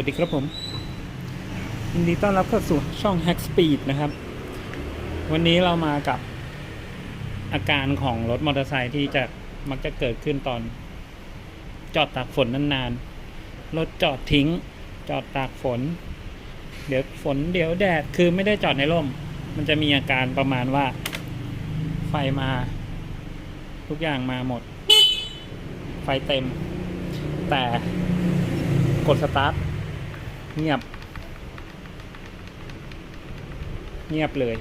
วัสดีครับผมยินดีต้อนรับเข้าสู่ช่อง Hack Speed นะครับ วันนี้เรามากับอาการของรถมอเตอร์ไซค์ที่จะมักจะเกิดขึ้นตอนจอดตากฝนนานๆ รถจอดทิ้ง จอดตากฝน เดี๋ยวฝนเดี๋ยวแดด คือไม่ได้จอดในร่ม มันจะมีอาการประมาณว่า ไฟมา ทุกอย่างมาหมด ไฟเต็ม แต่กดสตาร์ท เงียบ เงียบเลย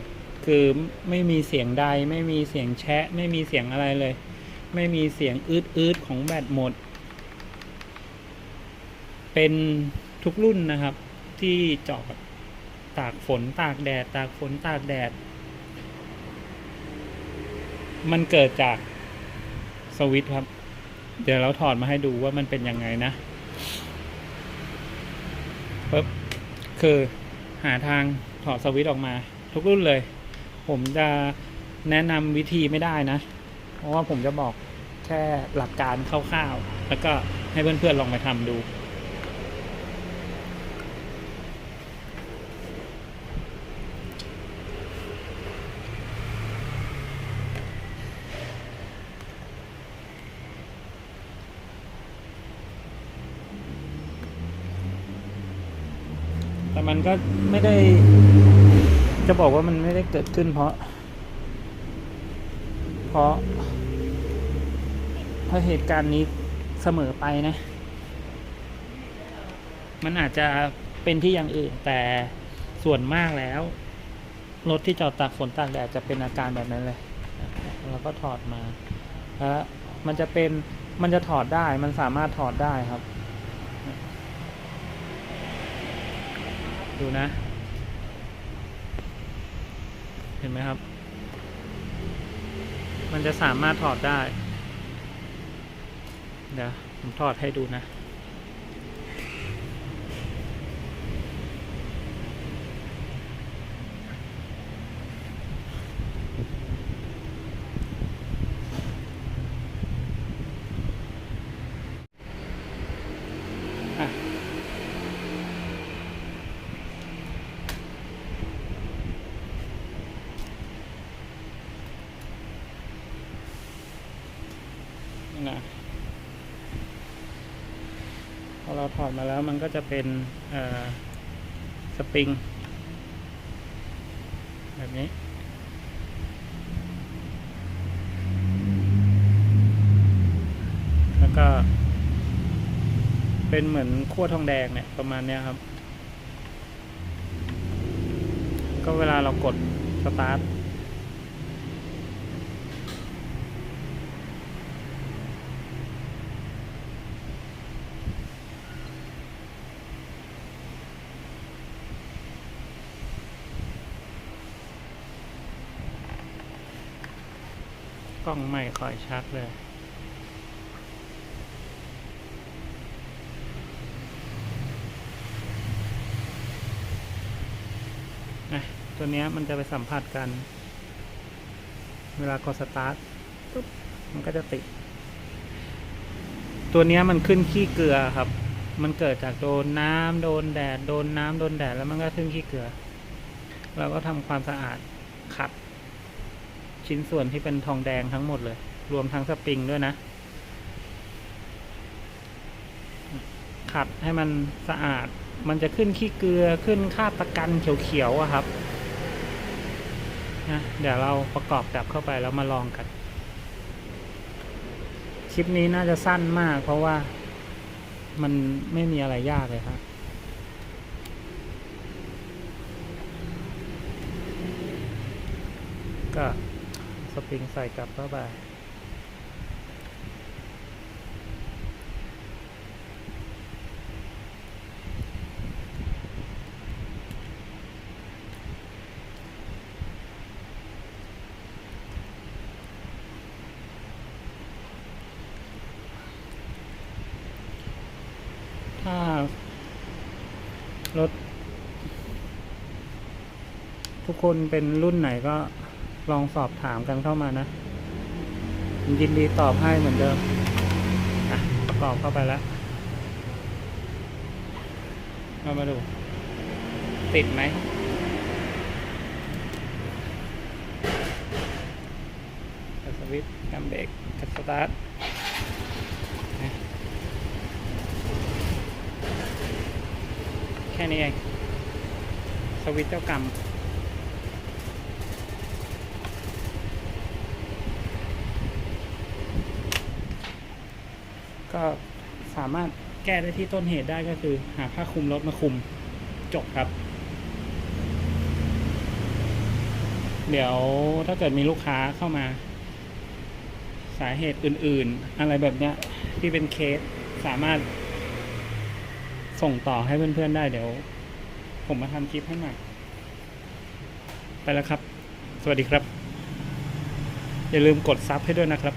คือไม่มีเสียงใด ไม่มีเสียงแชะ ไม่มีเสียงอะไรเลย ไม่มีเสียงอืดอืดของแบตหมด เป็นทุกรุ่นนะครับ ที่จอดตากฝนตากแดด ตากฝนตากแดด มันเกิดจากสวิตครับ เดี๋ยวเราถอดมาให้ดูว่ามันเป็นยังไงนะปึ๊บ คือหาทางถอดสวิตช์ออกมา ทุกรุ่นเลย ผมจะแนะนำวิธีไม่ได้นะ เพราะว่าผมจะบอกแค่หลักการคร่าวๆ แล้วก็ให้เพื่อนๆลองไปทำดู แต่มันก็ไม่ได้ จะบอกว่ามันไม่ได้เกิดขึ้นเพราะ เพราะเพราะเหตุการณ์นี้เสมอไปนะ มันอาจจะเป็นที่อย่างอื่น แต่ส่วนมากแล้ว รถที่จอดตากฝนตากแดดจะเป็นอาการแบบนั้นเลยแล้วก็ถอดมาแล้วมันจะเป็นมันจะถอดได้ มันสามารถถอดได้ครับ ดูนะ เห็นไหมครับ มันจะสามารถถอดได้ เดี๋ยวผมถอดให้ดูนะ นะพอเราถอดมาแล้วมันก็จะเป็นสปริง แบบนี้แล้วก็เป็นเหมือนขั้วทองแดงเนี่ยประมาณเนี้ยครับ ก็เวลาเรากดสตาร์ท ล้องไม่ค่อยชัดเลยนะตัวนี้มันจะไปสัมผัสกัน เวลากดสตาร์ทปุ๊บมันก็จะติด ตัวนี้มันขึ้นขี้เกลือครับ มันเกิดจากโดนน้ำโดนแดด โดนน้ำโดนแดดแล้วมันก็ขึ้นขี้เกลือ เราก็ทำความสะอาด ชิ้นส่วนที่เป็นทองแดงทั้งหมดเลย รวมทั้งสปริงด้วยนะ ขัดให้มันสะอาด มันจะขึ้นขี้เกลือขึ้นคาบตะกันเขียวๆอะครับนะเดี๋ยวเราประกอบกลับเข้าไปแล้วมาลองกัน คลิปนี้น่าจะสั้นมาก เพราะว่ามันไม่มีอะไรยากเลยครับก็ สปริงใส่กลับเข้าไปถ้ารถทุกคนเป็นรุ่นไหนก็ ลองสอบถามกันเข้ามานะ ยินดีตอบให้เหมือนเดิมประกอบเข้าไปแล้วเรามาดู ติดไหมกัสวิตช์กำเบรกกัสตาร์ทแค่นี้เอง สวิตช์เจ้ากรรม ก็สามารถแก้ได้ที่ต้นเหตุได้ก็คือ หาผ้าคลุมรถมาคลุมจบครับ เดี๋ยวถ้าเกิดมีลูกค้าเข้ามา สาเหตุอื่น ๆ อะไรแบบเนี้ยที่เป็นเคสสามารถ ส่งต่อให้เพื่อน ๆ ได้เดี๋ยว ผมมาทำคลิปให้ใหม่ไปแล้วครับ สวัสดีครับ อย่าลืมกดซับให้ด้วยนะครับ